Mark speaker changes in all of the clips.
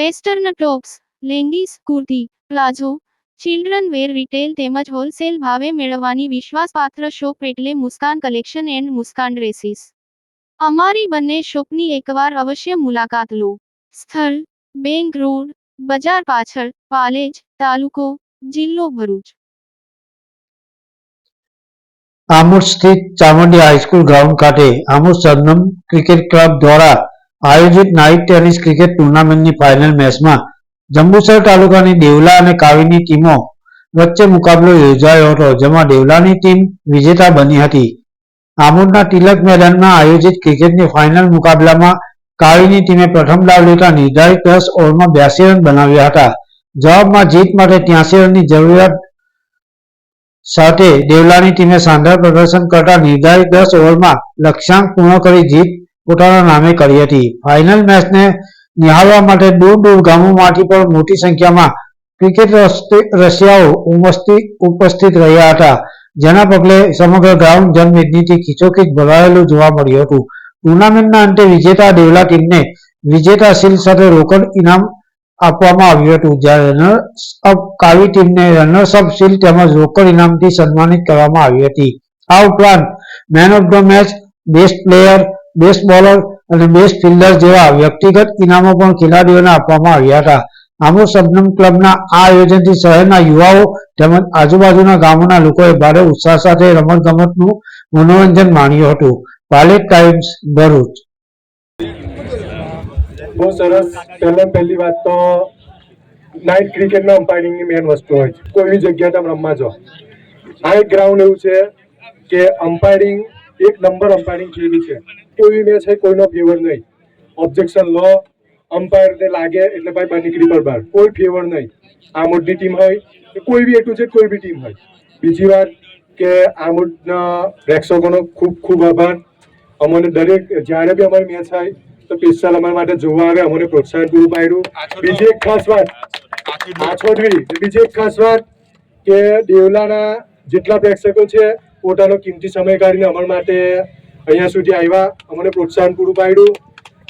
Speaker 1: Western tops, leggings, kurti, palazzo, children wear retail તેમજ wholesale ભાવે મેળવવાની વિશ્વાસપાત્ર શોપ એટલે Muskan collection and Muskan dresses. અમારી બંને શોપની એકવાર અવશ્ય મુલાકાત લો. સ્થળ, બેંક રોડ, બજાર પાછળ, પાલેજ, તાલુકો, જિલ્લો ભરૂચ.
Speaker 2: આમોદ સ્થિત ચામુંડી હાઈસ્કૂલ ગ્રાઉન્ડ ખાતે આમોદ સરનમ ક્રિકેટ ક્લબ દ્વારા આયોજિત નાઇટ ટેનિસ ક્રિકેટ ટુર્નામેન્ટની ફાઇનલ મેચમાં જંબુસર તાલુકાની દેવલા અને કાવીની ટીમો વચ્ચે મુકાબલો યોજાયો હતો, જેમાં દેવલાની ટીમ વિજેતા બની હતી. આમોદના તિલક મેદાનમાં આયોજિત ક્રિકેટની ફાઇનલ મુકાબલામાં કાવીની ટીમે પ્રથમ દાવ લેતા નિર્ધારિત દસ ઓવરમાં બ્યાસી રન બનાવ્યા હતા. જવાબમાં જીત માટે ત્યાસી રનની જરૂરિયાત સાથે દેવલાની ટીમે શાનદાર પ્રદર્શન કરતા નિર્ધારિત દસ ઓવરમાં લક્ષ્યાંક પૂર્ણ કરી જીત પોતાના નામે કરી હતી. ફાઇનલ મેચને નિહાળવા માટે દૂર દૂર ગામોમાંથી પણ મોટી સંખ્યામાં ક્રિકેટ રશિયાઓ ઉમસ્તી ઉપસ્થિત રહ્યા હતા, જેના પગલે સમગ્ર ગ્રાઉન્ડ જનમેદનીથી ખીચોખીચ ભરાયેલું જોવા મળ્યું હતું. ટુર્નામેન્ટના અંતે વિજેતા દેવલા ટીમને વિજેતા શીલ સાથે રોકડ ઇનામ આપવામાં આવ્યું હતું જ્યારે રનર્સ અપ કાવી ટીમને રનર્સ અપ શીલ્ડ તેમજ રોકડ ઇનામથી સન્માનિત કરવામાં આવી હતી. આ ઉપરાંત man of the match best player best bowler અને બેસ્ટ ફિલ્ડર જેવા વ્યક્તિગત ઇનામો પણ ખેલાડીઓને આપવામાં આવ્યા હતા. આમોદ સબનમ ક્લબના આ આયોજનથી શહેરના યુવાઓ તેમજ આજુબાજુના ગામોના લોકોએ ભારે ઉત્સાહ સાથે રમતગમતનું મનોરંજન માણ્યું હતું. પાલેટ ટાઈમ્સ, ભરૂચ.
Speaker 3: બહુ સરસ. પહેલા પહેલી વાત તો નાઇટ ક્રિકેટના અમ્પાયરિંગની મેન વસ્તુ હોય છે. કોઈ જગ્યાએ તમે રમવા જાઓ. આ એક ગ્રાઉન્ડ એવું છે કે અમ્પાયરિંગ એક નંબર અમ્પાયરિંગ થયેલી છે. કોઈ મેચ છે કોઈનો ફેવર નહીં. ઓબ્જેક્શન લો. અમ્પાયરને લાગે એટલે ભાઈ બહાર નીકળી પર બહાર. કોઈ ફેવર નહીં. આ મોટી ટીમ હોય કે કોઈ બી એટલું છે કોઈ બી ટીમ હોય. બીજી વાત કે આમોદના પ્રેક્ષકોનો ખૂબ ખૂબ આભાર. અમને દરેક જ્યારે બી અમારી મેચ થાય તો પિસ્તાલ અમારા માટે જોવા આવે અમને પ્રોત્સાહન પૂરું પાડ્યું. બીજી એક ખાસ વાત આ છોડવી બીજી એક ખાસ વાત કે દેવલાના જેટલા પ્રેક્ષકો છે પોતાનો કિંમતી સમય કાઢીને અમારા માટે અહીંયા સુધી આવ્યા. અમને પ્રોત્સાહન પૂરું પાડ્યું.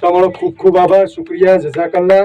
Speaker 3: તમારો ખૂબ ખૂબ આભાર. શુક્રિયા. જઝાકલ્લા